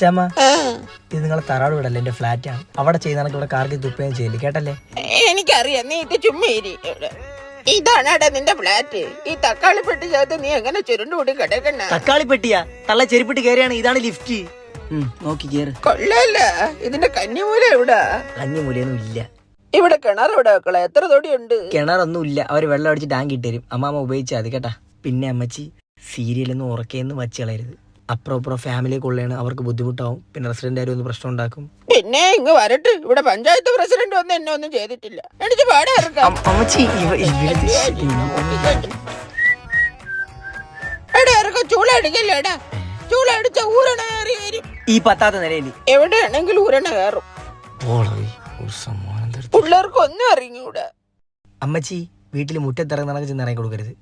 ചമ്മ ഇത് നിങ്ങളെ തറാട് വീടല്ലേ? എന്റെ ഫ്ലാറ്റ് ആണ്. അവിടെ ചെയ്യുന്ന ഇവിടെ കാർക്ക് തുപ്പയും ചെയ്യില്ല കേട്ടല്ലേ? എനിക്കറിയാം നീ ഇത് ചുമ്മേരി ഇതാണാടാ നിന്റെ ഫ്ലാറ്റ് ഈ തക്കാളി പെട്ടി ചേർത്ത് നീ എങ്ങനെ ചുരുണ്ടുകൂടി കിടക്കണ തക്കാളി പെട്ടിയാ? തള്ള ചെരുപ്പിട്ട് കയറിയാണ് ഇതാണ് ലിഫ്റ്റ് നോക്കി കേറ്. കൊള്ളല്ല. ഇതിന്റെ കന്നിമൂല എവിടാ? കഞ്ഞിമൂലയൊന്നും ഇല്ല. ഇവിടെ കിണർ ഇവിടെ വെക്കളെ എത്ര തൊടിയുണ്ട്? കിണറൊന്നും ഇല്ല. അവർ വെള്ളം അടിച്ച് ടാങ്ക് ഇട്ടു തരും. അമ്മാമ്മ ഉപയോഗിച്ചാൽ അത് കേട്ടാ. പിന്നെ അമ്മച്ചി സീരിയലൊന്നും ഉറക്കേന്ന് വച്ചു കളയരുത്. അപ്പുറം അപ്പുറം ഫാമിലി കൊള്ളയാണ് അവർക്ക് ബുദ്ധിമുട്ടാവും. പിന്നെ റെസിഡന്റ് ആരും ഒന്ന് പ്രശ്നം ഉണ്ടാക്കും. പിന്നെ ഇങ്ങ് വരട്ടെ. ഇവിടെ പഞ്ചായത്ത് പ്രസിഡന്റ് ഒന്നും എന്നെ ഒന്നും ചെയ്തിട്ടില്ല. എനിക്ക് പാടെ ഇറക്കാം ഊരണ കയറി വരും ഈ പത്താത്ത നിലയിൽ എവിടെയാണെങ്കിലും ഊരണ കയറും. പിള്ളേർക്ക് ഒന്നും അറിഞ്ഞൂടാ. അമ്മച്ചി വീട്ടിൽ മുറ്റത്തിറങ്ങി നടക്കുന്ന ചെന്ന് ഇറങ്ങി കൊടുക്കരുത്.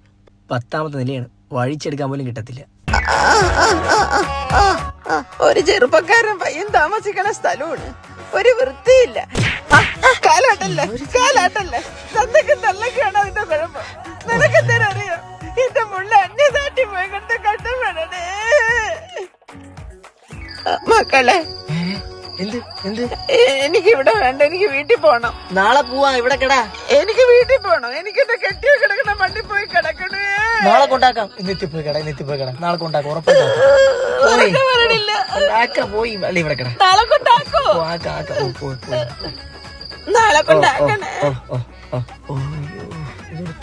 പത്താമത്തെ നിലയാണ്. വഴിച്ചെടുക്കാൻ പോലും കിട്ടത്തില്ല. ഒരു ചെറുപ്പക്കാരൻ പയ്യൻ താമസിക്കണ സ്ഥലമാണ്. ഒരു വൃത്തിയില്ല. കാലാട്ടല്ലേ? കാലാട്ടല്ലേ? തന്തയ്ക്കും തള്ളക്കാണ് അതിന്റെ കുഴപ്പം? നിനക്കെന്താ അറിയോ? എന്റെ മുള്ള അന്യനാട്ടി പോയി കണ്ട് കഷ്ടപ്പെടണേ ആ, മക്കളെ. എനിക്ക് ഇവിടെ വേണ്ട. എനിക്ക് വീട്ടിൽ പോണം. നാളെ പോവാ ഇവിടെ കിടാ. എനിക്ക് വീട്ടിൽ പോണം. എനിക്ക് എന്റെ കെട്ടിയ കിടക്കണേ നാളെ കൊണ്ടാക്കാം. ഇന്നെത്തി പോയി കട ഇന്നെത്തി പോയി കട നാളെ കൊണ്ടാക്കാം ആക്ക പോയി. അല്ല ഇവിടെ കിട നാളെ കൊണ്ടാക്കോ. ആക്ക പോയി പോയി നാളെ കൊണ്ടാക്കണേ. ഇതൊരു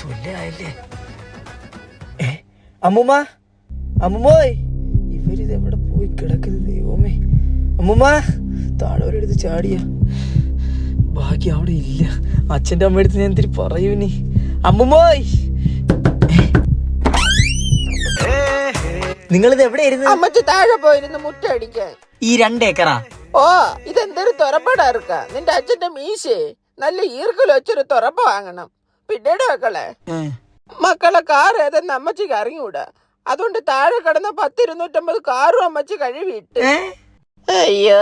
ഏ, അമ്മുമ്മ അമ്മുമ്മോയ് ഇവരിത് എവിടെ പോയി കിടക്കുന്നത് ദൈവമേ. അമ്മുമ്മ താഴെ ഒരിടത്ത് ചാടിയ. ബാക്കി അവിടെ ഇല്ല. അച്ഛന്റെ അമ്മയെടുത്ത് ഞാൻ എന്തിരി പറയൂ നീ ഇത് എവിടെയായിരുന്നു? അമ്മച്ചി താഴെ പോയിരുന്നു മുറ്റടിക്കാൻ. ഈ രണ്ടേക്കറാ ഓ ഇതെന്തൊരു തുറപ്പടാ ഇറക്ക നിന്റെ അച്ഛന്റെ മീശേ. നല്ല ഈർക്കൽ വെച്ചൊരു തുറപ്പ് വാങ്ങണം. പിന്നീട് മക്കളെ? മക്കളെ കാർ ഏതെന്ന് അമ്മച്ചിക്ക് അറിഞ്ഞൂടാ. അതുകൊണ്ട് താഴെ കിടന്ന പത്തിരുന്നൂറ്റമ്പത് കാറും അമ്മച്ചി കഴുകിയിട്ട്. അയ്യോ.